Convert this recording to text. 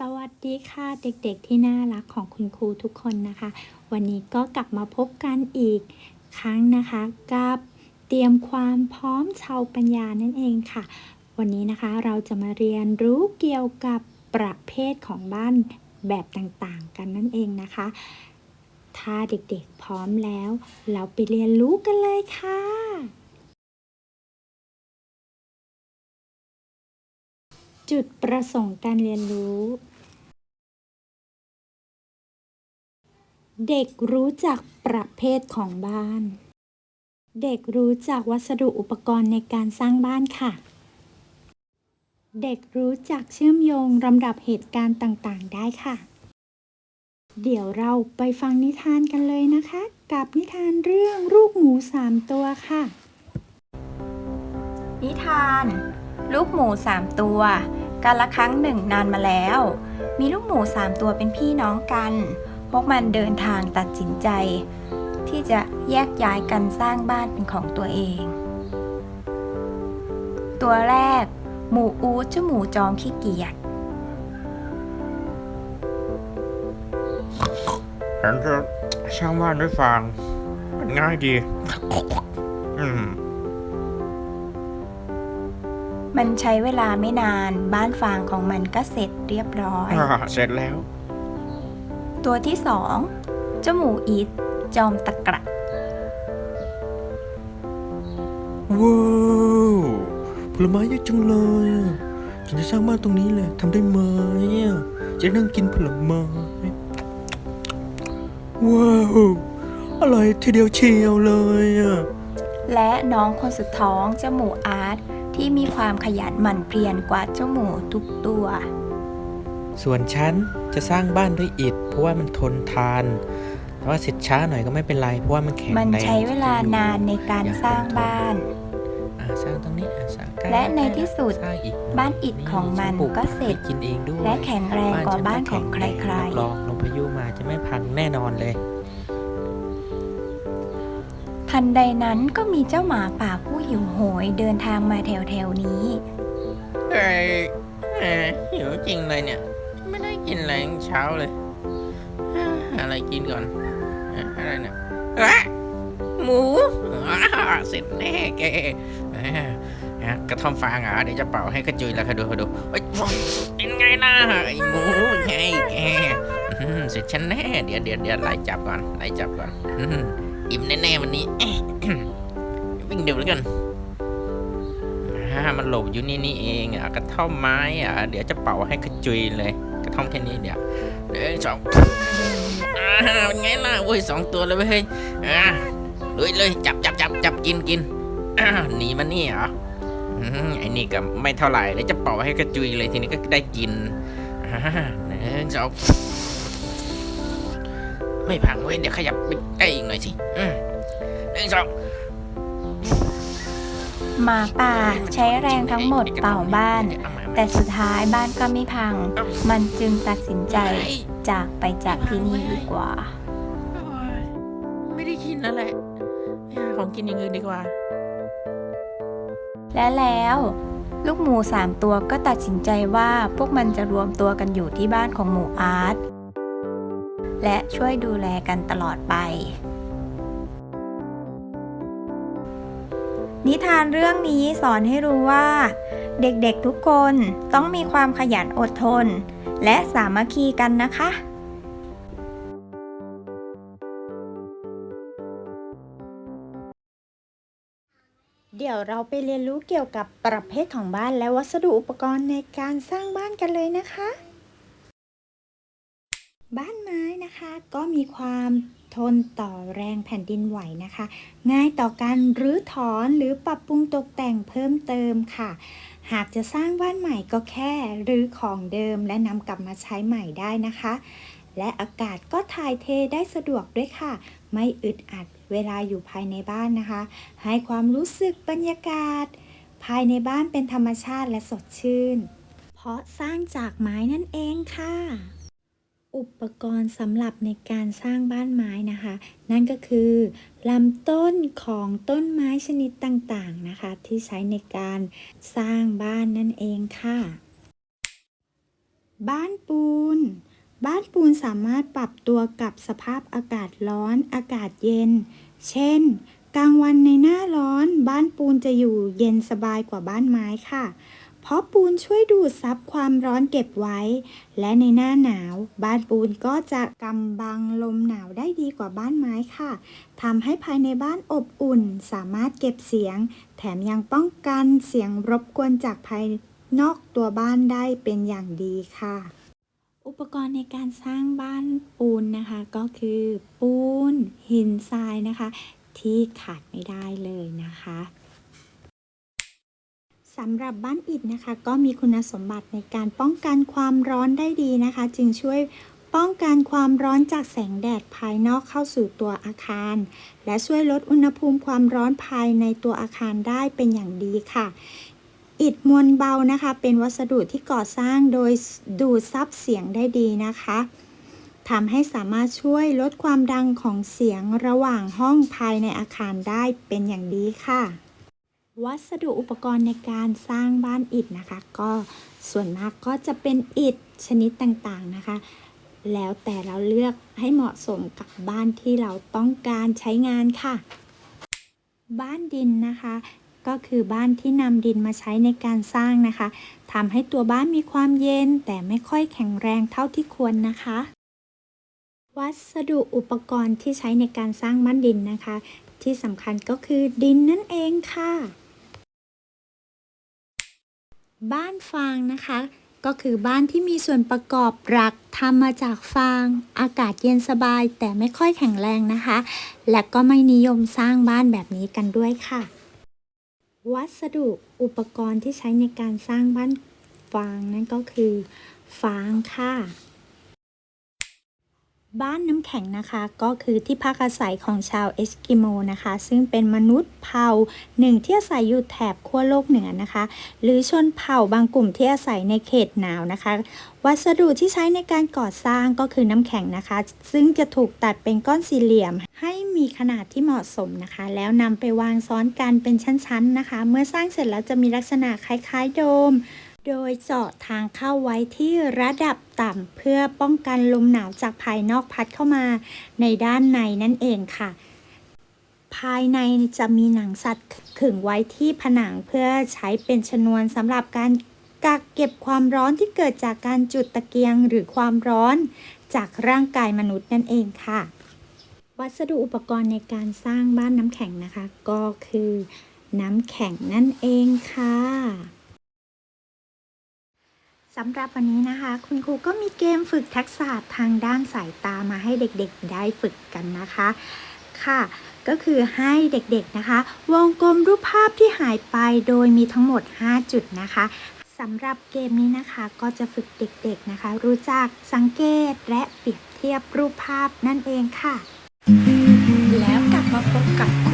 สวัสดีค่ะเด็กๆที่น่ารักของคุณครูทุกคนนะคะ วันนี้ก็กลับมาพบกันอีกครั้งนะคะกับเตรียมความพร้อมชาวปัญญานั่นเองค่ะ วันนี้นะคะเราจะมาเรียนรู้เกี่ยวกับประเภทของบ้านแบบต่างๆ กันนั่นเองนะคะ ถ้าเด็กๆพร้อมแล้ว เราไปเรียนรู้กันเลยค่ะ จุดประสงค์การเรียนรู้ เด็กรู้จักประเภทของบ้าน เด็กรู้จักวัสดุอุปกรณ์ในการสร้างบ้านค่ะ เด็กรู้จักเชื่อมโยงลำดับเหตุการณ์ต่างๆ ได้ค่ะ เดี๋ยวเราไปฟังนิทานกันเลยนะคะ กับนิทานเรื่องลูกหมูสามตัวค่ะ นิทานลูกหมูสามตัว การละครั้งหนึ่งนานมาแล้ว มีลูกหมูสามตัวเป็นพี่น้องกัน พวกมันเดินทางตัดสินใจ ที่จะแยกย้ายกันสร้างบ้านเป็นของตัวเอง ตัวแรก หมูอูดเจ้าหมูจอมขี้เกียจฉันจะช่างบ้านด้วยฟางมันง่ายดี อืม มันใช้เวลาไม่นานบ้านฟางของมันก็เสร็จเรียบร้อย อ่าเสร็จแล้ว ตัวที่สองเจ้าหมูอีทจอมตะกระว้าวผลไม้เยอะจังเลยอะฉันจะสร้างบ้านตรงนี้แหละทำได้ไหมอะจะนั่งกินผลไม้ว้าวอะไรทีเดียวเชียวเลยอะและน้องคนสุดท้องเจ้าหมูอาร์ต ที่มีความขยันหมั่นเพียรกว่าเจ้าหมูทุกตัว ส่วนฉันจะสร้างบ้านด้วยอิฐเพราะว่ามันทนทาน แต่ว่าเสร็จช้าหน่อยก็ไม่เป็นไรเพราะว่ามันแข็งมันแรงใช้เวลานานในการสร้างบ้านอะสร้างตรงนี้อะสร้างใกล้และในที่สุดสร้างอีกบ้านอิฐของมันฉัปลูก็เสร็จให้กินเองด้วยและแข็งแรงกว่าบ้านของใครรับรองลมพายุมาจะไม่พังแน่นอนเลยๆทันใดนั้นก็มีเจ้าหมาป่าผู้ หิวโหยเดินทางมาแถวๆนี้ เฮ้ยแหมหิวจริงเลยเนี่ย ไม่ได้กินอะไรตั้งเช้าเลยอ่าหาอะไรกินก่อนอะอะไรเนี่ยอะหมูอ่าเสร็จแน่แกอ่าอะกระท่อมฟางเหรอะเดี๋ยวจะเป่าให้กระจุยแล้วค่ะดูค่ะดูเอ้ยเป็นไงล่ะไอ้หมูไงแกอืมเสร็จฉันแน่เดี๋ยวเดี๋ยวเดี๋ยวไล่จับก่อนไล่จับก่อนอืมอิ่มแน่ๆวันนี้ิ่งเดียวแล้วกันอ่ามันหลบอยู่นี่นี่เองอะกระท่อมไม้อะเดี๋ยวจะเป่าให้กระจุยเลย กระท่อมแค่นี้เดี๋ยวหนึ่งสองอ่าเป็นไงล่ะโอ้ยสองตัวเลยเว้ยอ่าเลยเลยจับจับจับจับกินกินอ่าหนีมานี่เหรออืมไอ้นี่ก็ไม่เท่าไหร่เดี๋ยวจะเป่าให้กระจุยเลยทีนี้ก็ได้กินอ่าหนึ่งสองไม่พังเว้ยเดี๋ยวขยับไปใกล้อีกหน่อยสิอืมหนึ่งสอง หมาป่าใช้แรงทั้งหมดเป่าบ้าน แต่สุดท้ายบ้านก็ไม่พัง มันจึงตัดสินใจจากไปจากที่นี่ดีกว่าโอ้ยไม่ได้กินแล้วแหละไปหาของกินอย่างอื่นดีกว่า และแล้ว ลูกหมูสามตัวก็ตัดสินใจว่าพวกมันจะรวมตัวกันอยู่ที่บ้านของหมูอาร์ตและช่วยดูแลกันตลอดไป นิทานเรื่องนี้สอนให้รู้ว่า เด็กๆทุกคนต้องมีความขยันอดทน และสามัคคีกันนะคะเดี๋ยวเราไปเรียนรู้เกี่ยวกับประเภทของบ้านและวัสดุอุปกรณ์ในการสร้างบ้านกันเลยนะคะ บ้านไม้นะคะก็มีความ ทนต่อแรงแผ่นดินไหวนะคะ ง่ายต่อการรื้อถอนหรือปรับปรุงตกแต่งเพิ่มเติมค่ะ หากจะสร้างบ้านใหม่ก็แค่รื้อของเดิมและนำกลับมาใช้ใหม่ได้นะคะ และอากาศก็ถ่ายเทได้สะดวกด้วยค่ะ ไม่อึดอัดเวลาอยู่ภายในบ้านนะคะ ให้ความรู้สึกบรรยากาศ ภายในบ้านเป็นธรรมชาติและสดชื่น เพราะสร้างจากไม้นั่นเองค่ะ อุปกรณ์สำหรับในการสร้างบ้านไม้นะคะ นั่นก็คือลำต้นของต้นไม้ชนิดต่างๆนะคะ ที่ใช้ในการสร้างบ้านนั่นเองค่ะ บ้านปูน บ้านปูนสามารถปรับตัวกับสภาพอากาศร้อนอากาศเย็น เช่น กลางวันในหน้าร้อน บ้านปูนจะอยู่เย็นสบายกว่าบ้านไม้ค่ะ เพราะปูนช่วยดูดซับความร้อนเก็บไว้ และในหน้าหนาวบ้านปูนก็จะกำบังลมหนาวได้ดีกว่าบ้านไม้ค่ะทำให้ภายในบ้านอบอุ่น สามารถเก็บเสียง แถมยังป้องกันเสียงรบกวนจากภายนอกตัวบ้านได้เป็นอย่างดีค่ะ อุปกรณ์ในการสร้างบ้านปูนนะคะ ก็คือปูน หินทรายนะคะ ที่ขาดไม่ได้เลยนะคะ สำหรับบ้านอิฐนะคะ ก็มีคุณสมบัติในการป้องกันความร้อนได้ดีนะคะ จึงช่วยป้องกันความร้อนจากแสงแดดภายนอกเข้าสู่ตัวอาคาร และช่วยลดอุณหภูมิความร้อนภายในตัวอาคารได้เป็นอย่างดีค่ะ อิฐมวลเบานะคะ เป็นวัสดุที่ก่อสร้างโดยดูดซับเสียงได้ดีนะคะทำให้สามารถช่วยลดความดังของเสียงระหว่างห้องภายในอาคารได้เป็นอย่างดีค่ะ วัสดุอุปกรณ์ในการสร้างบ้านอิฐนะคะ ก็ส่วนมากก็จะเป็นอิฐชนิดต่างๆนะคะ แล้วแต่เราเลือกให้เหมาะสมกับบ้านที่เราต้องการใช้งานค่ะ บ้านดินนะคะ ก็คือบ้านที่นำดินมาใช้ในการสร้างนะคะทำให้ตัวบ้านมีความเย็น แต่ไม่ค่อยแข็งแรงเท่าที่ควรนะคะ วัสดุอุปกรณ์ที่ใช้ในการสร้างบ้านดินนะคะ ที่สำคัญก็คือดินนั่นเองค่ะ บ้านฟางนะคะ ก็คือบ้านที่มีส่วนประกอบหลักทำมาจากฟาง อากาศเย็นสบายแต่ไม่ค่อยแข็งแรงนะคะ และก็ไม่นิยมสร้างบ้านแบบนี้กันด้วยค่ะ วัสดุอุปกรณ์ที่ใช้ในการสร้างบ้านฟางนั่นก็คือ ฟางค่ะ บ้านน้ำแข็งนะคะก็คือที่พักอาศัยของชาวเอสกิโมนะคะ ซึ่งเป็นมนุษย์เผ่าหนึ่งที่อาศัยอยู่แถบขั้วโลกเหนือนะคะ หรือชนเผ่าบางกลุ่มที่อาศัยในเขตหนาวนะคะ วัสดุที่ใช้ในการก่อสร้างก็คือน้ำแข็งนะคะ ซึ่งจะถูกตัดเป็นก้อนสี่เหลี่ยม ให้มีขนาดที่เหมาะสมนะคะ แล้วนำไปวางซ้อนกันเป็นชั้นๆนะคะ เมื่อสร้างเสร็จแล้วจะมีลักษณะคล้ายๆโดม โดยเจาะทางเข้าไว้ที่ระดับต่ำเพื่อป้องกันลมหนาวจากภายนอกพัดเข้ามาในด้านในนั่นเองค่ะ ภายในจะมีหนังสัตว์ขึงไว้ที่ผนังเพื่อใช้เป็นชนวนสำหรับการกักเก็บความร้อนที่เกิดจากการจุดตะเกียงหรือความร้อนจากร่างกายมนุษย์นั่นเองค่ะ วัสดุอุปกรณ์ในการสร้างบ้านน้ำแข็งนะคะ ก็คือน้ำแข็งนั่นเองค่ะ สำหรับวันนี้นะคะ คุณครูก็มีเกมฝึกทักษะทางด้านสายตามาให้เด็กๆได้ฝึกกันนะคะค่ะ ก็คือให้เด็กๆนะคะ วงกลมรูปภาพที่หายไปโดยมีทั้งหมด 5 จุดนะคะสำหรับเกมนี้นะคะก็จะฝึกเด็กๆนะคะ รู้จักสังเกตและเปรียบเทียบรูปภาพนั่นเองค่ะ แล้วกลับมาพบกับครู